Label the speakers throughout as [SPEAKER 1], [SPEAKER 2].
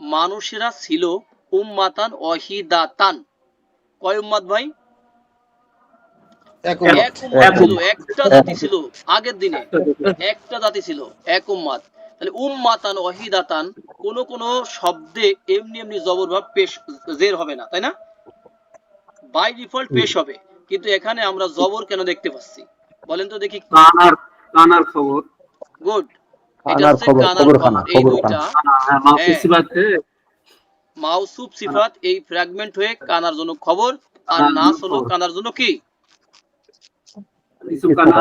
[SPEAKER 1] মানুষেরা ছিল উম্মাতান অহিদাতান কয় উম্মাত ভাই? একটা জাতি ছিল আগের দিনে একটা জাতি ছিল এক উম্মাত। তাহলে উম্মাতান অহিদাতান কোন কোন শব্দে এমনি এমনি জবর ভাব পেশ জের হবে না তাই না? বাই ডিফল্ট পেশ হবে কিন্তু এখানে আমরা জবর কেন দেখতে পাচ্ছি? বলেন তো দেখি।
[SPEAKER 2] কানার কানার খবর।
[SPEAKER 1] গুড
[SPEAKER 3] কানার খবর খবরখানা খবরখানা।
[SPEAKER 2] হ্যাঁ
[SPEAKER 1] হ্যাঁ। মাউসুফ সিফাত। এই ফ্র্যাগমেন্ট হয়ে কানার জন্য খবর আর নাস হলো কানার জন্য কি?
[SPEAKER 2] ইসু কানা।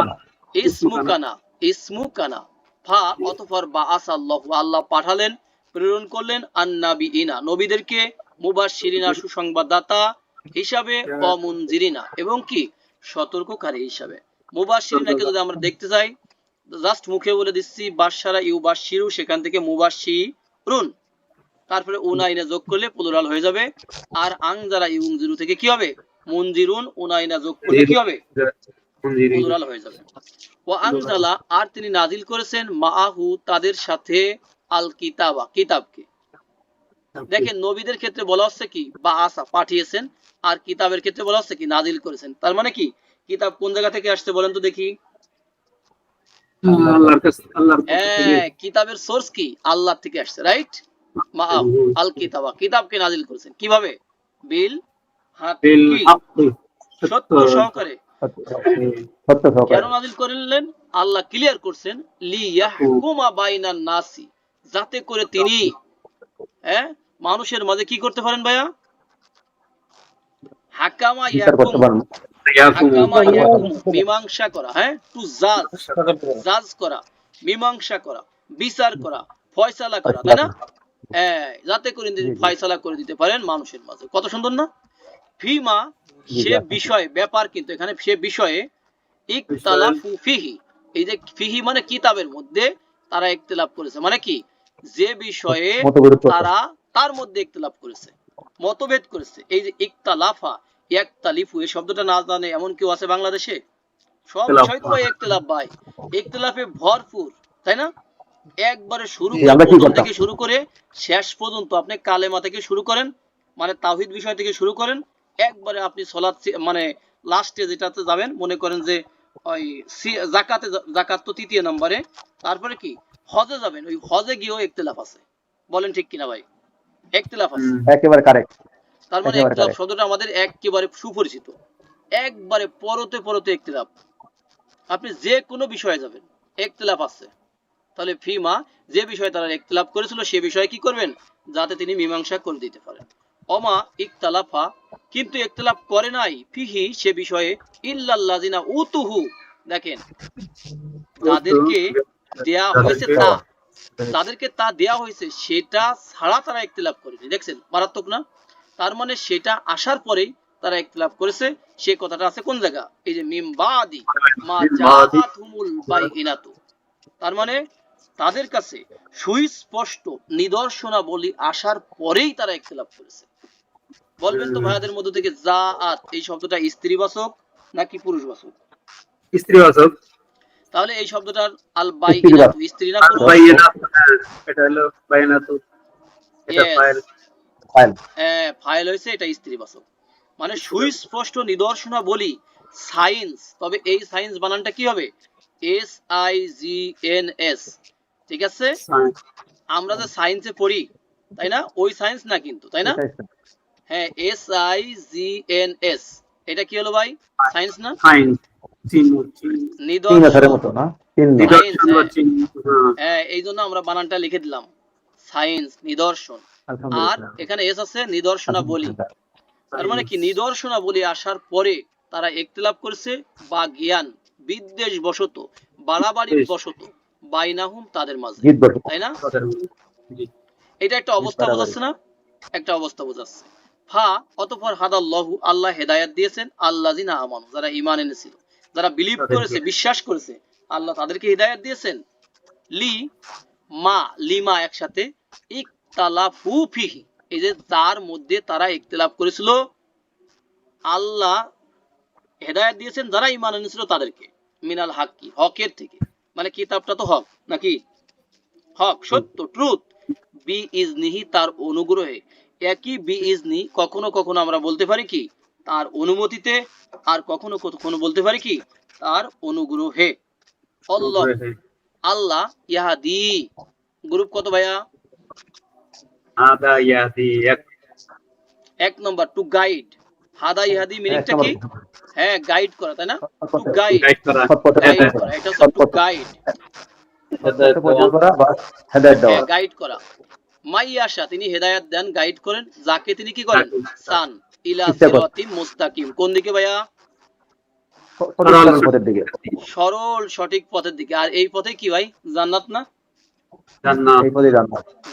[SPEAKER 1] ইসমু কানা ইসমু কানা। ফা অতঃপর বা আসাল্লাহ আল্লাহ পাঠালেন প্রেরণ করলেন আন্নাবি ইনা নবীদেরকে মুবাশশিরিনা সুসংবাদদাতা হিসাবে অমুনজিরিনা এবং কি? সতর্ককারী হিসাবে। মুবাশশিরিনাকে যদি আমরা দেখতে চাই জাস্ট মুখে বলে দিচ্ছি বাদশারা ইউ বাশিরু সেখান থেকে মুবাশশিরুন তারপরে উনাইনা যোগ করলে প্লুরাল হয়ে যাবে। আর আংজারা ইউংজিরু থেকে কি হবে? মুনজিরুন উনাইনা যোগ করলে কি হবে? প্লুরাল হয়ে যাবে। ও আনজালা আর তিনি নাজিল করেছেন মাআহু তাদের সাথে আল কিতাবা কিতাবকে। দেখেন নবীদের ক্ষেত্রে বলা হচ্ছে কি? বা আসা পাঠিয়েছেন। আর কিতাবের ক্ষেত্রে বলা হচ্ছে কি? নাজিল করেছেন। তার মানে কি? কিতাব কোন জায়গা থেকে আসছে বলেন তো দেখি।
[SPEAKER 2] আল্লাহর কাছে আল্লাহর
[SPEAKER 1] হ্যাঁ কিতাবের সোর্স কি? আল্লাহ থেকে আসছে রাইট আল কিতাবা কিতাবকে নাজিল করেছেন। কীভাবে? বিল সত্য সহকারে। কেন নাজিল করলেন আল্লাহ ক্লিয়ার করছেন লি ইয়াহকুমা বাইনান নাসি। যাতে করে তিনি হ্যাঁ মানুষের মাঝে কি করতে পারেন ভাইয়া? হাকামা ইয়াহকুম মীমাংসা করা হ্যাঁ? টু জাজ জাজ করা মীমাংসা করা বিচার করা ফয়সালা করা তাই না? হ্যাঁ, যাতে করে ফয়সালা করে দিতে পারেন মানুষের মাঝে। কত সুন্দর না? ফিমা সে বিষয় ব্যাপার কিন্তু এখানে সে বিষয়ে ইকতালাফু ফিহি। এই যে ফিহি মানে কিতাবের মধ্যে তারা ইকতিলাফ করেছে। মানে কি? যে বিষয়ে তারা তার মধ্যে ইকতিলাফ করেছে। মতভেদ করেছে। এই যে ইকতালাফা একতালিফু এই শব্দটা না জানে এমন কেউ আছে বাংলাদেশে? সব বিষয় তো ভাই ইকতিলাফ ভাই। ইকতিলাফে ভরপুর তাই না? একবারে শুরু? থেকে শুরু করে শেষ পর্যন্ত আপনি কালেমা থেকে শুরু করেন মানে তাওহিদ বিষয় থেকে শুরু করেন একবারে আপনি সলাৎ মানে লাস্টে যেটাতে যাবেন মনে করেন যে ওই জাকাতে জাকাত তো তৃতীয় নম্বরে তারপরে কি? হজে যাবেন ওই হজে গিয়েও একতেলাফ আছে। বলেন ঠিক কিনা ভাই? একতেলাফ আছে।
[SPEAKER 3] একেবারে কারেক্ট
[SPEAKER 1] তার মানে একতেলাফ শব্দটা আমাদের একেবারে সুপরিচিত। একবারে পরতে পরতে একতেলাফ আপনি যে কোনো বিষয়ে যাবেন একতেলাফ আছে। তাহলে ফিমা যে বিষয়ে তারা একতলাপ করেছিল সে বিষয়ে কি করবেন? যাতে তিনি মীমাংসা করে দিতে পারেন। অমা ইকতালাফা কিন্তু একতলাপ করে নাই। ফিহি সে বিষয়ে ইল্লাল্লাযিনা উতুহু। দেখেন যাদেরকে দেয়া হয়েছে তা। তাদেরকে তা দেয়া হয়েছে সেটা ছাড়া তারা একতলাপ করেনি। দেখছেন মারাত্মক না? তার মানে সেটা আসার পরেই তারা একতলাপ করেছে। সে কথাটা আছে কোন জায়গা? এই যে মিম বাদি মা জাআতুমুল বাইনাতু। তার মানে তাদের কাছে সুস্পষ্ট নিদর্শনাবলী আসার পরেই তারা একতলাপ করেছে। বলবেন তো ভাইয়াদের মধ্যে থেকে জাআত এই শব্দটা স্ত্রীবাচক নাকি পুরুষবাচক?
[SPEAKER 2] স্ত্রীবাচক।
[SPEAKER 1] তাহলে এই শব্দটার আল বাইনাতু স্ত্রী না পুরুষ?
[SPEAKER 2] বাইনাত হ্যাঁ, এটা হলো বাইনাত। এটা ফাইল
[SPEAKER 3] ফাইল।
[SPEAKER 1] হ্যাঁ, হয়েছে এটা স্ত্রীবাচক। মানে সুস্পষ্ট নিদর্শনা বলি সায়েন্স তবে এই সায়েন্স বানানটা কি হবে? S I G N S. ঠিক আছে? আমরা যে সায়েন্সে পড়ি তাই না? ওই সায়েন্স না কিন্তু তাই না? হ্যাঁ S I G N S. এটা কি হলো ভাই? সায়েন্স না? হ্যাঁ।
[SPEAKER 2] চিহ্ন হ্যাঁ।
[SPEAKER 1] হ্যাঁ। এই জন্য আমরা বানানটা লিখে দিলাম। সায়েন্স নিদর্শন। আর এখানে এস আছে নিদর্শনা বলি। তার মানে কি নিদর্শনা বলি আসার পরে তারা একতলাপ করেছে বা জ্ঞান বিদ্বেষ বশত বাড়াবাড়ি। বশত বাইনাহুম তাদের মাঝে। তাই না। এটা একটা অবস্থা বোঝাচ্ছে না? একটা অবস্থা বোঝাচ্ছে। ফা অতঃপর হাদাল্লাহু আল্লাহ হেদায়াত দিয়েছেন আল্লাযিনা আমানু যারা ঈমান এনেছিল। যারা বিলিভ করেছে বিশ্বাস করেছে আল্লাহ তাদেরকে হেদায়াত দিয়েছেন? লি মা লিমা একসাথে ইকতালাফু ফিহি এই যে তার মধ্যে তারা ইখতিলাফ করেছিল আল্লাহ হেদায়েত দিয়েছেন যারা ঈমান এনেছিল তাদেরকে মিনাল হাক্কি হকের থেকে। মানে কিতাবটা তো হক নাকি? হক সত্য ট্রুথ বি ইজনিহি তার অনুগ্রহে একই বি ইজনি কখনো কখনো আমরা বলতে পারি কি? তার অনুমতিতে আর কখনো কখনো বলতে পারি কি? তার অনুগ্রহে। আল্লাহ আল্লাহ ইয়াহাদি গ্রুপ কত ভাইয়া?
[SPEAKER 2] এক
[SPEAKER 1] নম্বর টু গাইড মিনিংটা কি হ্যাঁ গাইড করা তাই না? টু গাইড
[SPEAKER 2] গাইড করা।
[SPEAKER 1] এটা টু গাইড গাইড করা। তিনি হেদায়াত দেন গাইড করেন। যাকে তিনি কি করেন? সান ইলা সিরাতি মুস্তাকিম। কোন দিকে ভাইয়া?
[SPEAKER 3] সরল
[SPEAKER 1] সঠিক পথের দিকে। আর এই পথে কি ভাই? জান্নাত না?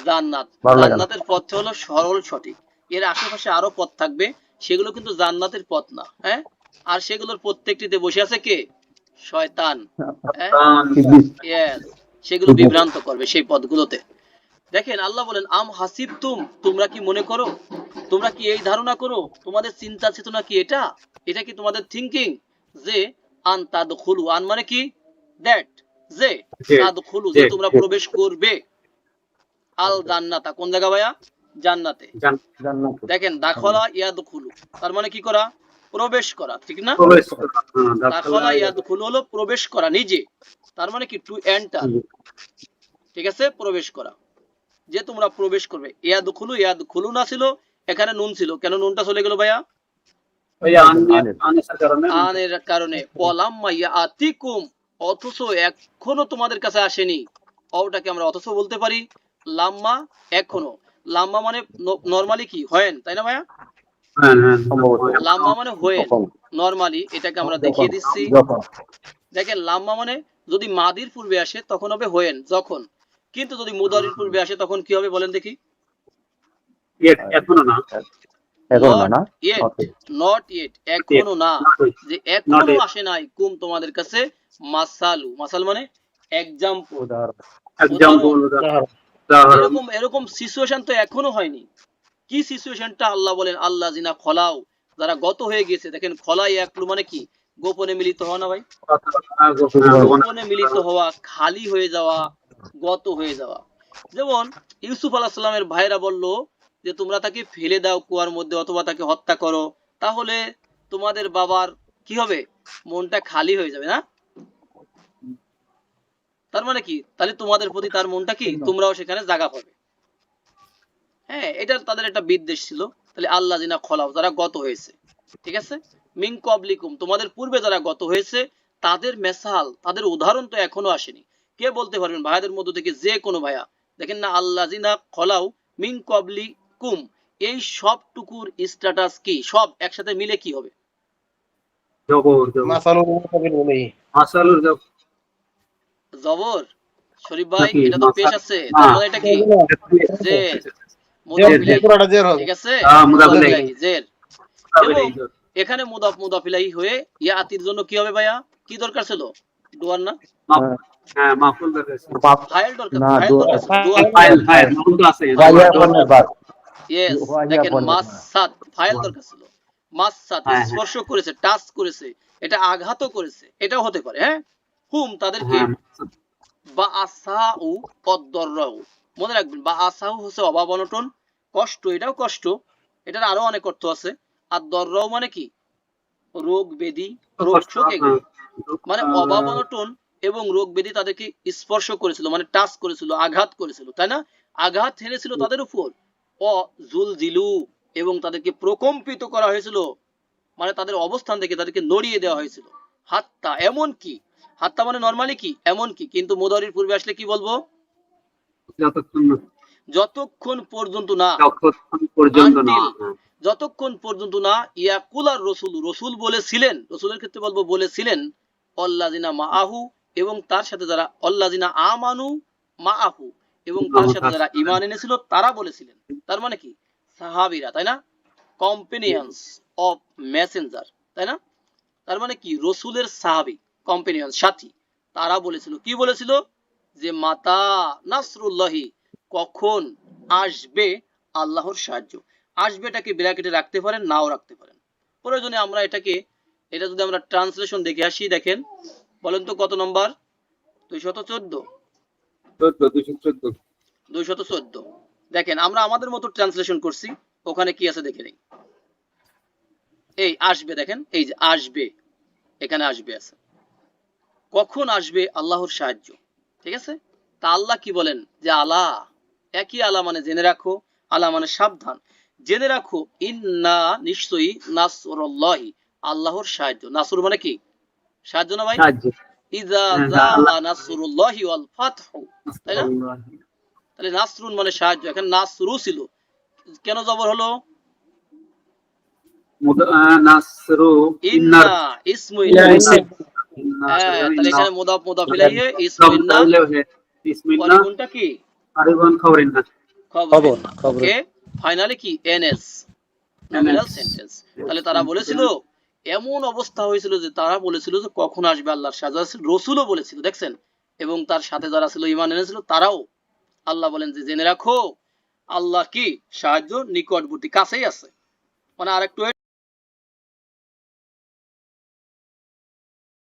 [SPEAKER 2] জান্নাত।
[SPEAKER 1] জান্নাতের পথ হলো সরল সঠিক। এর আশেপাশে আরও পথ থাকবে। সেগুলো কিন্তু জান্নাতের পথ না হ্যাঁ? আর সেগুলোর প্রত্যেকটিতে বসে আছে কে? শয়তান হ্যাঁ? সেগুলো বিভ্রান্ত করবে সেই পদগুলোতে দেখেন আল্লাহ বলেন আম হাসিব তুম তোমরা কি মনে করো? তোমরা কি এই ধারণা করো? তোমাদের চিন্তা চেতনা কি এটা? এটা কি তোমাদের থিঙ্কিং যে আন তাদ খুলু আন মানে কি? দ্যাট যে
[SPEAKER 2] যে,
[SPEAKER 1] খুলু যে তোমরা প্রবেশ করবে। আল জান্নাতা কোন জায়গা ভাইয়া? জান্নাতে। দেখেন দাখলা ইয়াদ খুলু। তার মানে কি করা? প্রবেশ করা ঠিক না?
[SPEAKER 2] প্রবেশ করা। হ্যাঁ,
[SPEAKER 1] দাখলা
[SPEAKER 2] দাখলা
[SPEAKER 1] ইয়াদ খুলু হলো প্রবেশ করা নিজে। তার মানে কি? টু এন্টার ঠিক আছে? প্রবেশ করা। যে তোমরা প্রবেশ করবে। ইয়াদ খুলু ইয়াদ খুলু না ছিল এখানে নুন ছিল। কেন নুনটা চলে গেল ভাইয়া?
[SPEAKER 2] আনের- কারণে।
[SPEAKER 1] আনের কারণে। পলাম্মা ইয়া আতিকুম অথচ এখনও তোমাদের কাছে আসেনি। অটাকে আমরা অথচ বলতে পারি লাম্মা এখনও। লাম্মা মানে নরমালি কি? হয়েন তাই না ভাইয়া?
[SPEAKER 2] হ্যাঁ, হ্যাঁ।
[SPEAKER 1] লাম্মা মানে হয়েন
[SPEAKER 3] তখন
[SPEAKER 1] নরমালি এটাকে আমরা দেখিয়ে দিচ্ছি। দেখেন লাম্মা মানে যদি মাদির পূর্বে আসে তখন হবে হয়েন যখন। কিন্তু যদি মুদারির পূর্বে আসে তখন কি হবে বলেন দেখি?
[SPEAKER 2] Yet, এখনও না।
[SPEAKER 3] এখন না না?
[SPEAKER 1] Yet
[SPEAKER 3] Okay.
[SPEAKER 1] নট ইয়েট এখনও না। যে
[SPEAKER 2] এখনও
[SPEAKER 1] আসে নাই কুম তোমাদের কাছে? মাসালু। মাসাল মানে এক্সাম্পল
[SPEAKER 3] উদাহরণ।
[SPEAKER 2] এক্সাম্পল উদাহরণ।
[SPEAKER 1] এরকম এরকম সিচুয়েশন তো এখনও হয়নি। কি সিচুয়েশনটা আল্লাহ বলেন আল্লাহ জিনা খলাও যারা গত হয়ে গেছে দেখেন খলাই একলু মানে কি? গোপনে মিলিত হওয়া না ভাই? গোপনে মিলিত হওয়া খালি হয়ে যাওয়া গত হয়ে যাওয়া। যেমন ইউসুফ আলাহিসাল্লামের ভাইরা বলল যে তোমরা তাকে ফেলে দাও কুয়ার মধ্যে অথবা তাকে হত্যা করো তাহলে তোমাদের বাবার কি হবে? মনটা খালি হয়ে যাবে না? তার মানে কি? তাহলে তোমাদের প্রতি তার মনটা কি? তোমরাও সেখানে জায়গা পাবে। হ্যাঁ এটা তাদের একটা বিদ্বেষ ছিল। তাহলে আল্লাহ জিনা খলাও যারা গত হয়েছে। ঠিক আছে? মিং কবলিকুম তোমাদের পূর্বে যারা গত হয়েছে তাদের মেসাল তাদের উদাহরণ তো এখনও আসেনি। কে বলতে পারবেন? ভাইদের মধ্য থেকে যে কোনো ভাইয়া। দেখেন না আল্লাহ জিনা খলাও মিং কবলি কুম এই সব টুকুর স্ট্যাটাস কি সব একসাথে মিলে কি হবে
[SPEAKER 2] জবর
[SPEAKER 1] শরীফ ভাই এটা তো পেশ আছে এটা কি ঠিক এখানে মুদাফ মুদাফিলাই হয়ে ইয়া আতির জন্য কি হবে ভাইয়া কি দরকার ছিল দোয়ার না
[SPEAKER 2] হ্যাঁ মাফুল দরকার
[SPEAKER 1] ফাইল দরকার ফাইল দরকার
[SPEAKER 2] ফাইল ফাইল মাফুল তো আছে
[SPEAKER 1] ইয়েস দেখেন
[SPEAKER 3] পণ্যের
[SPEAKER 1] ফাইল দরকার ছিল। মাসাত
[SPEAKER 2] হ্যাঁ, হ্যাঁ।
[SPEAKER 1] স্পর্শ করেছে টাচ করেছে এটা আঘাতও করেছে এটাও হতে পারে হ্যাঁ? হুম তাদেরকে
[SPEAKER 2] হ্যাঁ
[SPEAKER 1] বা আসাউ কদ্দর্রাউ। মনে রাখবেন বা আসাউ হচ্ছে অভাব অনটন কষ্ট এটাও কষ্ট এটার আরও অনেক অর্থ আছে। আর দর্রাও মানে কি? রোগ ব্যাধি রোগ শোক এগুলো মানে অভাব অনটন এবং রোগ ব্যাধি তাদেরকে স্পর্শ করেছিল মানে টাচ করেছিল আঘাত করেছিল তাই না? আঘাত হেনেছিল তাদের উপর। অ জুল জিলু এবং তাদেরকে প্রকম্পিত করা হয়েছিল। মানে তাদের অবস্থান থেকে তাদেরকে নড়িয়ে দেওয়া হয়েছিল। হাত্তা এমন কি? হাত্তা মানে নর্মালি কি? এমন কি? কিন্তু মোদারির পূর্বে আসলে কি বলব?
[SPEAKER 2] যতক্ষণ
[SPEAKER 1] পর্যন্ত না।
[SPEAKER 2] যতক্ষণ পর্যন্ত না
[SPEAKER 1] Until- যতক্ষণ পর্যন্ত না ইয়াকুলার রসুল রসুল বলেছিলেন রসুলের ক্ষেত্রে বলব বলেছিলেন অল্লাজিনা মা আহু এবং তার সাথে যারা অল্লাজিনা আমানু মা আহু এবং তার সাথে যারা ইমান এনেছিল তারা বলেছিলেন। তার মানে কি? সাহাবিরা তাই না? কম্পেনিয়ান্স অফ মেসেঞ্জার তাই না? তার মানে কি? রসুলের সাহাবি কম্পেনিয়ান সাথী। তারা বলেছিল কি বলেছিল? যে মাতা নাসরুল্লাহি কখন আসবে আল্লাহর সাহায্য? আসবে এটাকে ব্র্যাকেটে রাখতে পারেন নাও রাখতে পারেন। প্রয়োজনে আমরা এটাকে এটা যদি আমরা ট্রান্সলেশন দেখে আসি দেখেন। বলেন তো কত নম্বর? দুইশত চোদ্দ। দুইশত চোদ্দ। দেখেন আমরা আমাদের মতো ট্রান্সলেশন করছি। ওখানে কি আছে দেখে নেই। এই আসবে দেখেন এই যে আসবে। এখানে আসবে আছে। কখন আসবে? আল্লাহর সাহায্য। ঠিক আছে? তা আল্লাহ কি বলেন? যে আলা একই আলা মানে জেনে রাখো আলা মানে সাবধান। জেনে রাখো ইন্না নিশ্চয়ই নাসরুল্লাহি আল্লাহর সাহায্য। নাসর মানে কি? সাহায্য না ভাই? ইজা
[SPEAKER 2] হ্যাঁ,
[SPEAKER 1] জা
[SPEAKER 2] আল্লাহ-
[SPEAKER 1] নাসরুল্লাহি ওয়াল ফাতহু তাই না? তাহলে নাসরুন মানে সাহায্য এখানে নাসরু ছিল। কেন জবর হলো?
[SPEAKER 2] নাসরু
[SPEAKER 1] ইন্না ইসমু
[SPEAKER 3] ইন্না
[SPEAKER 1] ইন্না
[SPEAKER 3] ইসম।
[SPEAKER 1] হ্যাঁ তাহলে এখানে মুদাফ মুদাফ ইলাইহি ইসমু ইন্না।
[SPEAKER 2] ইসমিল্লাহ
[SPEAKER 1] পরিগুণটা কি?
[SPEAKER 2] আরিবান খবরিন্না
[SPEAKER 1] খবর।
[SPEAKER 3] খবর খবর।
[SPEAKER 1] ওকে ফাইনালি কি? এনএস। নমিনাল
[SPEAKER 2] NS
[SPEAKER 1] সেন্টেন্স তাহলে তারা বলেছিল এমন অবস্থা হয়েছিল যে তারা বলেছিল যে কখন আসবে আল্লাহর সাজা রসুলও বলেছিল, দেখছেন? এবং তার সাথে যারা ছিল ইমান এনেছিল, তারাও। আল্লাহ বলেন যে, জেনে রাখো, আল্লাহ কি? সাহায্য নিকটবর্তী কাছেই আছে। মানে আরেকটু